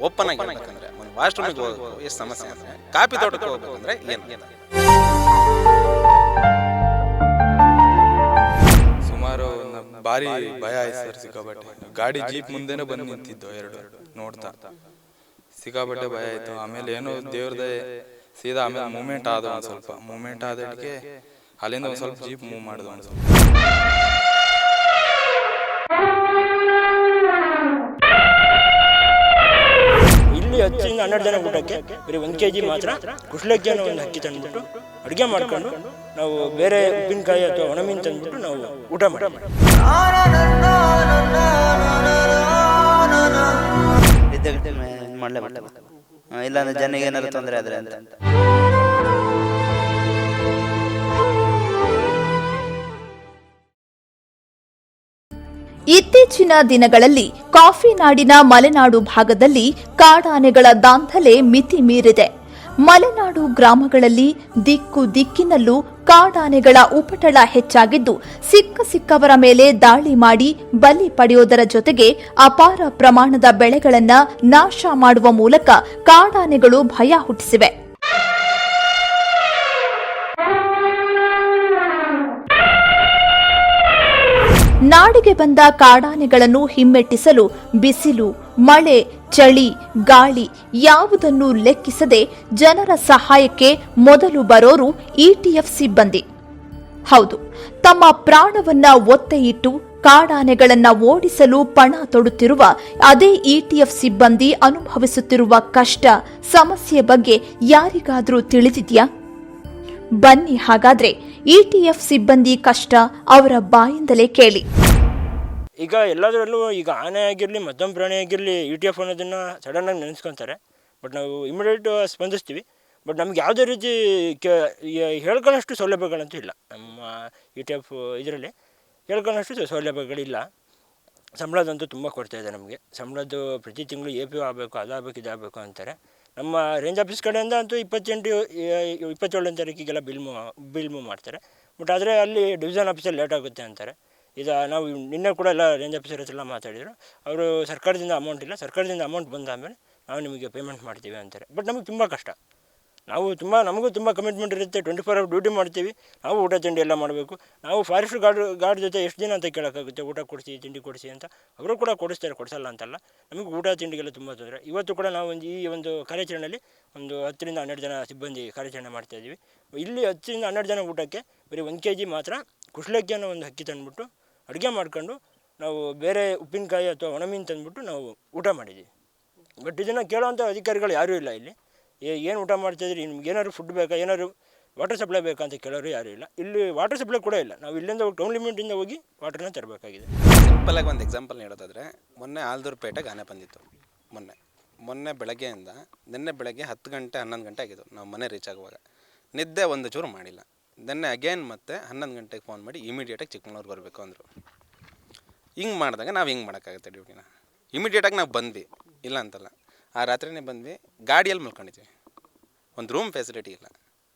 Open ಆಗಿ ಹೇಳ್ಬೇಕಂದ್ರೆ ಒಂದು ಹೋಗೋ ಎಷ್ಟು ಸಮಸ್ಯೆ ಅಂದರೆ ಕಾಫಿ ತೋಟಕ್ಕೆ ಹೋಗ್ಬೇಕಂದ್ರೆ ಏನು? ಸುಮಾರು ನ- ಭಾರಿ ಭಯ ಆಯ್ತು ಸರ್ ಸಿಕ್ಕಾಪಟ್ಟೆ. ಗಾಡಿ ಜೀಪ್ ಮುಂದೆನೆ ಬಂದು ನಿಂತಿದ್ದು ಎರಡು, ನೋಡ್ತಾ. ಸಿಕ್ಕಾಪಟ್ಟೆ ಭಯ ಆಯ್ತು. ಆಮೇಲೆ ಏನೋ ದೇವ್ರದೇ ಸೀದಾ ಆಮೇಲೆ ಮೂಮೆಂಟ್ ಆದ ಒಂದು ಸ್ವಲ್ಪ. ಮೂಮೆಂಟ್ ಆದಕ್ಕೆ ಅಲ್ಲಿಂದ ಸ್ವಲ್ಪ ಜೀಪ್ ಮೂವ್ ಮಾಡಿದ ಸ್ವಲ್ಪ. ಹತ್ತರಿಂದ ಹನ್ನೆರಡು ಜನ ಊಟಕ್ಕೆ ಬರೀ ಒಂದು ಕೆ ಜಿ ಮಾತ್ರ ಕುಶಲಕ್ಕಿಯನ್ನು ಒಂದು ಅಕ್ಕಿ ತಂದ್ಬಿಟ್ಟು ಅಡುಗೆ ಮಾಡ್ಕೊಂಡು ನಾವು ಬೇರೆ ಉಪ್ಪಿನಕಾಯಿ ಅಥವಾ ಒಣಮೀನು ತಂದುಬಿಟ್ಟು ನಾವು ಊಟ ಮಾಡಿ ಮಾಡಲೇ ಮಾಡ್ತಾ ಇಲ್ಲಾಂದ್ರೆ ಜನರಿಗೆ ಏನಾದ್ರು ತೊಂದರೆ ಆದರೆ ಅಂತ ಇತ್ತೀಚಿನ ದಿನಗಳಲ್ಲಿ ಕಾಫಿ ನಾಡಿನ ಮಲೆನಾಡು ಭಾಗದಲ್ಲಿ ಕಾಡಾನೆಗಳ ದಾಂಧಲೆ ಮಿತಿ ಮೀರಿದೆ. ಮಲೆನಾಡು ಗ್ರಾಮಗಳಲ್ಲಿ ದಿಕ್ಕು ದಿಕ್ಕಿನಲ್ಲೂ ಕಾಡಾನೆಗಳ ಉಪಟಳ ಹೆಚ್ಚಾಗಿದ್ದು, ಸಿಕ್ಕ ಸಿಕ್ಕವರ ಮೇಲೆ ದಾಳಿ ಮಾಡಿ ಬಲಿ ಪಡೆಯೋದರ ಜೊತೆಗೆ ಅಪಾರ ಪ್ರಮಾಣದ ಬೆಳೆಗಳನ್ನು ನಾಶ ಮಾಡುವ ಮೂಲಕ ಕಾಡಾನೆಗಳು ಭಯ ಹುಟ್ಟಿಸಿವೆ. ನಾಡಿಗೆ ಬಂದ ಕಾಡಾನೆಗಳನ್ನು ಹಿಮ್ಮೆಟ್ಟಿಸಲು ಬಿಸಿಲು, ಮಳೆ, ಚಳಿ, ಗಾಳಿ ಯಾವುದನ್ನು ಲೆಕ್ಕಿಸದೆ ಜನರ ಸಹಾಯಕ್ಕೆ ಮೊದಲು ಬರೋರು ಇಟಿಎಫ್ ಸಿಬ್ಬಂದಿ. ಹೌದು, ತಮ್ಮ ಪ್ರಾಣವನ್ನ ಒತ್ತೆ ಕಾಡಾನೆಗಳನ್ನ ಓಡಿಸಲು ಪಣ ತೊಡುತ್ತಿರುವ ಅದೇ ಇಟಿಎಫ್ ಸಿಬ್ಬಂದಿ ಅನುಭವಿಸುತ್ತಿರುವ ಕಷ್ಟ, ಸಮಸ್ಯೆ ಬಗ್ಗೆ ಯಾರಿಗಾದರೂ ತಿಳಿದಿದೆಯಾ? ಬನ್ನಿ ಹಾಗಾದ್ರೆ ಇಟಿಎಫ್ ಸಿಬ್ಬಂದಿ ಕಷ್ಟ ಅವರ ಬಾಯಿಂದಲೇ ಕೇಳಿ. ಈಗ ಎಲ್ಲದರಲ್ಲೂ ಈಗ ಆನೆ ಆಗಿರಲಿ, ಮಧ್ಯಮ ಪ್ರಾಣಿ ಆಗಿರಲಿ ಯು ಟಿ ಎಫ್ ಅನ್ನೋದನ್ನು ಸಡನ್ನಾಗಿ ನೆನೆಸ್ಕೊತಾರೆ. ಬಟ್ ನಾವು ಇಮಿಡಿಯೇಟ್ ಸ್ಪಂದಿಸ್ತೀವಿ. ಬಟ್ ನಮ್ಗೆ ಯಾವುದೇ ರೀತಿ ಕೆ ಹೇಳ್ಕೊಳ್ಳೋಷ್ಟು ಸೌಲಭ್ಯಗಳಂತೂ ಇಲ್ಲ. ನಮ್ಮ ಯು ಟಿ ಎಫ್ ಇದರಲ್ಲಿ ಹೇಳ್ಕೊಳ್ಳೋಷ್ಟು ಸೌಲಭ್ಯಗಳಿಲ್ಲ. ಸಂಬಳದಂತೂ ತುಂಬ ಕೊಡ್ತಾಯಿದೆ ನಮಗೆ. ಸಂಬಳದ್ದು ಪ್ರತಿ ತಿಂಗಳು ಎ ಪಿ ಆಗಬೇಕು, ಅದಾಗಬೇಕು, ಇದಾಗಬೇಕು ಅಂತಾರೆ. ನಮ್ಮ ರೇಂಜ್ ಆಫೀಸ್ ಕಡೆಯಿಂದ ಅಂತೂ ಇಪ್ಪತ್ತೆಂಟು ಇಪ್ಪತ್ತೇಳನೇ ತಾರೀಕಿಗೆಲ್ಲ ಬಿಲ್ ಮೂ, ಬಿಲ್ ಮೂವ್ ಮಾಡ್ತಾರೆ. ಬಟ್ ಆದರೆ ಅಲ್ಲಿ ಡಿವಿಷನ್ ಆಫೀಸಲ್ಲಿ ಲೇಟ್ ಆಗುತ್ತೆ ಅಂತಾರೆ. ಇದು ನಾವು ನಿನ್ನೆ ಕೂಡ ಎಲ್ಲ ರೇಂಜ್ ಆಫೀಸರ್ ಹತ್ರ ಎಲ್ಲ ಮಾತಾಡಿದರು. ಅವರು ಸರ್ಕಾರದಿಂದ ಅಮೌಂಟ್ ಇಲ್ಲ, ಸರ್ಕಾರದಿಂದ ಅಮೌಂಟ್ ಬಂದಾದಮೇಲೆ ನಾವು ನಿಮಗೆ ಪೇಮೆಂಟ್ ಮಾಡ್ತೀವಿ ಅಂತಾರೆ. ಬಟ್ ನಮಗೆ ತುಂಬ ಕಷ್ಟ. ನಾವು ತುಂಬ, ನಮಗೂ ತುಂಬ ಕಮಿಟ್ಮೆಂಟ್ ಇರುತ್ತೆ. ಟ್ವೆಂಟಿ ಫೋರ್ ಅವರ್ ಡ್ಯೂಟಿ ಮಾಡ್ತೀವಿ. ನಾವು ಊಟ ತಿಂಡಿ ಎಲ್ಲ ಮಾಡಬೇಕು. ನಾವು ಫಾರೆಸ್ಟ್ ಗಾರ್ಡ್ ಗಾರ್ಡ್ ಜೊತೆ ಎಷ್ಟು ದಿನ ಅಂತ ಕೇಳೋಕ್ಕಾಗುತ್ತೆ? ಊಟ ಕೊಡಿಸಿ, ತಿಂಡಿ ಕೊಡಿಸಿ ಅಂತ. ಅವರು ಕೂಡ ಕೊಡಿಸ್ತಾರೆ, ಕೊಡಿಸಲ್ಲ ಅಂತಲ್ಲ. ನಮಗೆ ಊಟ ತಿಂಡಿಗೆಲ್ಲ ತುಂಬ ತೊಂದರೆ. ಇವತ್ತು ಕೂಡ ನಾವು ಒಂದು, ಈ ಒಂದು ಕಾರ್ಯಾಚರಣೆಯಲ್ಲಿ ಒಂದು ಹತ್ತರಿಂದ ಹನ್ನೆರಡು ಜನ ಸಿಬ್ಬಂದಿ ಕಾರ್ಯಾಚರಣೆ ಮಾಡ್ತಾ ಇದ್ದೀವಿ. ಇಲ್ಲಿ ಹತ್ತರಿಂದ ಹನ್ನೆರಡು ಜನ ಊಟಕ್ಕೆ ಬರೀ ಒಂದು ಕೆ ಜಿ ಮಾತ್ರ ಕುಶ್ಲಕ್ಕಿ ಅನ್ನೋ ಒಂದು ಅಕ್ಕಿ ತಂದ್ಬಿಟ್ಟು ಅಡುಗೆ ಮಾಡ್ಕೊಂಡು ನಾವು ಬೇರೆ ಉಪ್ಪಿನಕಾಯಿ ಅಥವಾ ಒಣಮೀನು ತಂದ್ಬಿಟ್ಟು ನಾವು ಊಟ ಮಾಡಿದ್ದೀವಿ. ಬಟ್ ಇದನ್ನು ಕೇಳೋವಂಥ ಅಧಿಕಾರಿಗಳು ಯಾರೂ ಇಲ್ಲ ಇಲ್ಲಿ. ಏನು ಊಟ ಮಾಡ್ತಾಯಿದ್ರಿ ನಿಮ್ಗೆ ಏನಾದ್ರು ಫುಡ್ ಬೇಕಾ? ಏನಾದ್ರು ವಾಟರ್ ಸಪ್ಲೈ ಬೇಕಾ ಅಂತ ಕೇಳೋರು ಯಾರು ಇಲ್ಲ. ಇಲ್ಲಿ ವಾಟರ್ ಸಪ್ಲೈ ಕೂಡ ಇಲ್ಲ. ನಾವು ಇಲ್ಲಿಂದ ಟೌನ್ ಲಿಮಿಟಿಂದ ಹೋಗಿ ವಾಟರ್ನ ತರಬೇಕಾಗಿದೆ. ಸಿಂಪಲ್ ಆಗಿ ಒಂದು ಎಕ್ಸಾಂಪಲ್ ಹೇಳೋದಾದ್ರೆ, ಮೊನ್ನೆ ಆಲ್ದೂರ್ ಪೇಟೆಗೆ ಆನೆ ಬಂದಿತ್ತು. ಮೊನ್ನೆ. ಮೊನ್ನೆ ಬೆಳಗ್ಗೆಯಿಂದ, ನಿನ್ನೆ ಬೆಳಗ್ಗೆ ಹತ್ತು ಗಂಟೆ, ಹನ್ನೊಂದು ಗಂಟೆ ಆಗಿದ್ದು ನಾವು ಮನೆ ರೀಚ್ ಆಗುವಾಗ. ನಿದ್ದೆ ಒಂದು ಚೂರು ಮಾಡಿಲ್ಲ. ನಿನ್ನೆ ಅಗೇನ್ ಮತ್ತೆ ಹನ್ನೊಂದು ಗಂಟೆಗೆ ಫೋನ್ ಮಾಡಿ ಇಮಿಡಿಯೇಟಾಗಿ ಚಿಕ್ಕಮಗಳೂರು ಬರಬೇಕು ಅಂದರು. ಹಿಂಗೆ ಮಾಡಿದಾಗ ನಾವು ಹಿಂಗೆ ಮಾಡೋಕ್ಕಾಗುತ್ತೆ ಡ್ಯೂಟಿನ ಇಮಿಡಿಯೇಟಾಗಿ ನಾವು ಬಂದ್ವಿ. ಇಲ್ಲ ಅಂತಲ್ಲ. ಆ ರಾತ್ರಿನೇ ಬಂದ್ವಿ. ಗಾಡಿಯಲ್ಲಿ ಮಲ್ಕೊಂಡಿದ್ವಿ. ಒಂದು ರೂಮ್ ಫೆಸಿಲಿಟಿ ಇಲ್ಲ.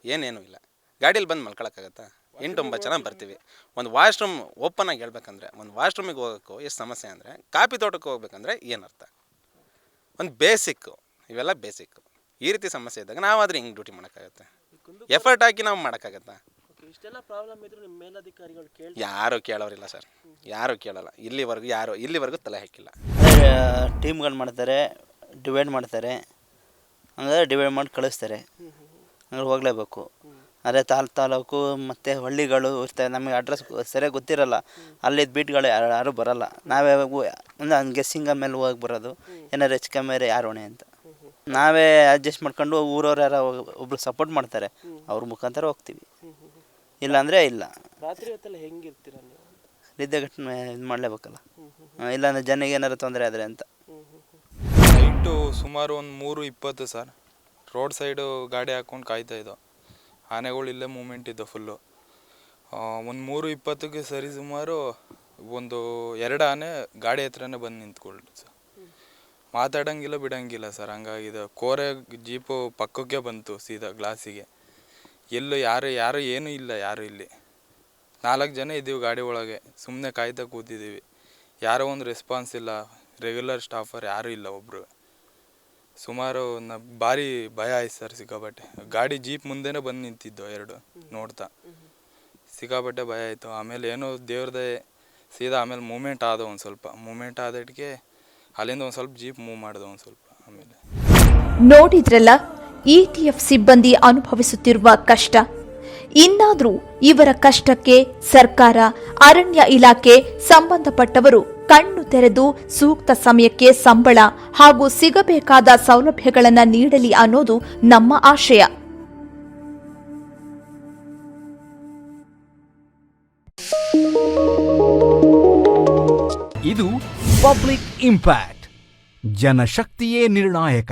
ಏನೇನೂ ಇಲ್ಲ. ಗಾಡಿಯಲ್ಲಿ ಬಂದು ಮಲ್ಕೊಳಕ್ಕಾಗತ್ತಾ? ಎಂಟು ಒಂಬತ್ತು ಜನ ಬರ್ತೀವಿ. ಒಂದು ವಾಶ್ರೂಮ್ ಓಪನ್ ಆಗಿ ಹೇಳ್ಬೇಕಂದ್ರೆ ಒಂದು ವಾಶ್ರೂಮಿಗೆ ಹೋಗೋಕ್ಕೂ ಎಷ್ಟು ಸಮಸ್ಯೆ ಅಂದರೆ ಕಾಫಿ ತೋಟಕ್ಕೆ ಹೋಗ್ಬೇಕಂದ್ರೆ ಏನರ್ಥ? ಒಂದು ಬೇಸಿಕ್ಕು ಇವೆಲ್ಲ ಬೇಸಿಕ್ಕು ಈ ರೀತಿ ಸಮಸ್ಯೆ ಇದ್ದಾಗ ನಾವಾದರೆ ಹಿಂಗೆ ಡ್ಯೂಟಿ ಮಾಡೋಕ್ಕಾಗತ್ತೆ? ಎಫರ್ಟ್ ಹಾಕಿ ನಾವು ಮಾಡೋಕ್ಕಾಗತ್ತಾ? ಯಾರು ಕೇಳೋರಿಲ್ಲ ಸರ್. ಯಾರು ಕೇಳಲ್ಲ. ಇಲ್ಲಿವರೆಗೂ ಯಾರು ಇಲ್ಲಿವರೆಗೂ ತಲೆ ಹಾಕಿಲ್ಲ. ಟೀಮ್ಗಳು ಮಾಡ್ತಾರೆ ಡಿವೈಡ್ ಮಾಡ್ತಾರೆ. ಹಂಗಾದ್ರೆ ಡಿವೈಡ್ ಮಾಡಿ ಕಳಿಸ್ತಾರೆ. ಹಂಗಾರೆ ಹೋಗಲೇಬೇಕು. ಅದೇ ತಾಲ್ ತಾಲೂಕು ಮತ್ತು ಹಳ್ಳಿಗಳು ಇರ್ತವೆ ನಮಗೆ ಅಡ್ರೆಸ್ ಸರಿಯಾಗಿ ಗೊತ್ತಿರಲ್ಲ. ಅಲ್ಲಿದ್ದ ಬೀಟ್ಗಳು ಯಾರು ಯಾರೂ ಬರಲ್ಲ. ನಾವೇ ಅಂದರೆ ಒಂದು ಹಂಗೆ ಗೆಸ್ಸಿಂಗ್ ಮೇಲೆ ಹೋಗಿ ಬರೋದು. ಏನಾರು ಹೆಚ್ಚು ಕಮ್ಮಿ ಯಾರು ಹೊಣೆ ಅಂತ. ನಾವೇ ಅಡ್ಜಸ್ಟ್ ಮಾಡ್ಕೊಂಡು ಊರವ್ರು ಯಾರೋ ಒಬ್ರು ಸಪೋರ್ಟ್ ಮಾಡ್ತಾರೆ. ಅವ್ರ ಮುಖಾಂತರ ಹೋಗ್ತೀವಿ. ಇಲ್ಲಾಂದರೆ ಇಲ್ಲ. ರಾತ್ರಿ ಹೊತ್ತಲ್ಲಿ ಹೆಂಗಿರ್ತೀರ ನೀವು? ನಿದ್ದೆಗಟ್ಟೆ ಇದು ಮಾಡಲೇಬೇಕಲ್ಲ. ಇಲ್ಲಾಂದ್ರೆ ಜನರಿಗೆ ಏನಾರು ತೊಂದರೆ ಆದರೆ ಅಂತ. ನೈಟು ಸುಮಾರು ಒಂದು ಮೂರು ಇಪ್ಪತ್ತು ಸರ್. ರೋಡ್ ಸೈಡು ಗಾಡಿ ಹಾಕ್ಕೊಂಡು ಕಾಯ್ತಾ ಇದ್ದೋ. ಆನೆಗಳು ಇಲ್ಲೇ ಮೂಮೆಂಟ್ ಇದ್ದವು ಫುಲ್ಲು. ಒಂದು ಮೂರು ಇಪ್ಪತ್ತಕ್ಕೆ ಸರಿ ಸುಮಾರು ಒಂದು ಎರಡು ಆನೆ ಗಾಡಿ ಹತ್ರನೇ ಬಂದು ನಿಂತ್ಕೊಳ್ಳಿ ಸರ್. ಮಾತಾಡೋಂಗಿಲ್ಲ ಬಿಡೋಂಗಿಲ್ಲ ಸರ್ ಹಂಗಾಗಿದೆ ಕೋರೆ ಜೀಪು ಪಕ್ಕಕ್ಕೆ ಬಂತು ಸೀದಾ ಗ್ಲಾಸಿಗೆ. ಎಲ್ಲೂ ಯಾರು ಯಾರು ಏನೂ ಇಲ್ಲ ಯಾರು ಇಲ್ಲಿ. ನಾಲ್ಕು ಜನ ಇದ್ದೀವಿ ಗಾಡಿ ಒಳಗೆ ಸುಮ್ಮನೆ ಕಾಯ್ತಾ ಕೂತಿದ್ದೀವಿ. ಯಾರೋ ಒಂದು ರೆಸ್ಪಾನ್ಸ್ ಇಲ್ಲ ರೆಗ್ಯುಲರ್ ಸ್ಟಾಫರ್ ಯಾರೂ ಇಲ್ಲ ಒಬ್ಬರು ಸುಮಾರು ನ ಭಾರಿ ಭಯ ಆಯ್ತು ಸರ್ ಸಿಕ್ಕಾಪಟ್ಟೆ. ಗಾಡಿ ಜೀಪ್ ಮುಂದೆನೇ ಬಂದು ನಿಂತಿದ್ದು ಎರಡು ನೋಡ್ತಾ. ಸಿಕ್ಕಾಪಟ್ಟೆ ಭಯ ಆಯಿತು. ಆಮೇಲೆ ಏನೋ ದೇವ್ರದೇ ಸೀದಾ ಆಮೇಲೆ ಮೂಮೆಂಟ್ ಆದ ಒಂದು ಸ್ವಲ್ಪ. ಮೂಮೆಂಟ್ ಆದಟ್ಗೆ ಅಲ್ಲಿಂದ ಒಂದು ಸ್ವಲ್ಪ ಜೀಪ್ ಮೂವ್ ಮಾಡಿದೆ ಒಂದು ಸ್ವಲ್ಪ ಆಮೇಲೆ. ನೋಡಿದ್ರಲ್ಲ ಇಟಿಎಫ್ ಸಿಬ್ಬಂದಿ ಅನುಭವಿಸುತ್ತಿರುವ ಕಷ್ಟ. ಇನ್ನಾದರೂ ಇವರ ಕಷ್ಟಕ್ಕೆ ಸರ್ಕಾರ, ಅರಣ್ಯ ಇಲಾಖೆ ಸಂಬಂಧಪಟ್ಟವರು ಕಣ್ಣು ತೆರೆದು ಸೂಕ್ತ ಸಮಯಕ್ಕೆ ಸಂಬಳ ಹಾಗೂ ಸಿಗಬೇಕಾದ ಸೌಲಭ್ಯಗಳನ್ನು ನೀಡಲಿ ಅನ್ನೋದು ನಮ್ಮ ಆಶಯ. ಇದು ಪಬ್ಲಿಕ್ ಇಂಪ್ಯಾಕ್ಟ್, ಜನಶಕ್ತಿಯೇ ನಿರ್ಣಾಯಕ.